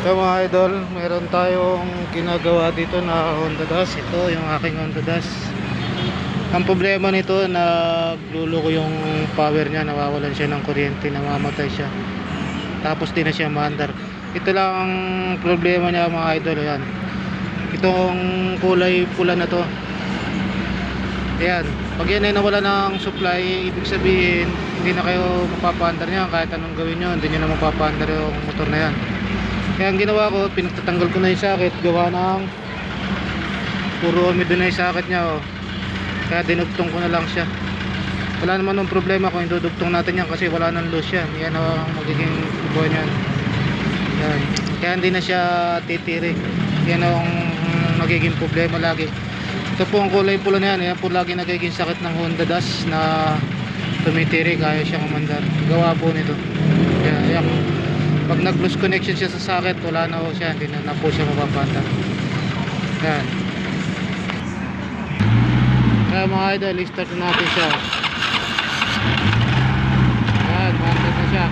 So mga idol, meron tayong ginagawa dito na Honda Dash. Ito yung aking Honda Dash. Ang problema nito, nagluluko yung power niya, nawawalan siya ng kuryente, namamatay siya. Tapos di na siya maandar. Ito lang ang problema niya mga idol. Ayan. Itong kulay pula na to. Ayan. Pag yan ay nawala ng supply, ibig sabihin, hindi na kayo mapapaandar niyan. Kahit anong gawin nyo, hindi nyo na mapapaandar yung motor na yan. Kaya ang ginawa ko, pinagtatanggal ko na yung socket, gawa ng puro umido na yung socket niya. Oh. Kaya dinugtong ko na lang siya. Wala naman ng problema kung idudugtong natin yan kasi wala nang loose yan. Yan ang magiging tubo niyan. Yan. Kaya hindi na siya titirik. Yan ang magiging problema lagi. Ito po ang kulay pula na yan. Yan po lagi nagiging sakit ng Honda Dash na tumitirik. Kaya siyang umandar. Gawa po nito. Kaya yan. Pag nag-loose connection siya sa socket, wala na po siya. Hindi na, na po siya mapapanda. Yan. Kaya mga idol, i-start na natin siya. Yan, mandad na siya.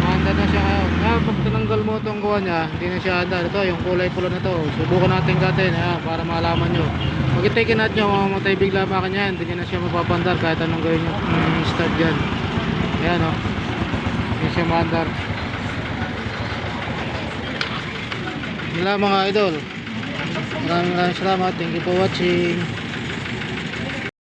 Mandad na siya ngayon. Kaya pag tinanggal mo itong gawa niya, hindi na siya andar. Ito, yung kulay pula na to. Subukan natin gatin, ayan, para malaman nyo. Pag itikin natin nyo, mamamatay bigla makan yan. Hindi na siya mapapandar kahit anong gawin nyo. Mm, start dyan. Ayan o. Oh. Hindi siya maandar. Lang mga idol. Maraming maraming salamat. Thank you for watching.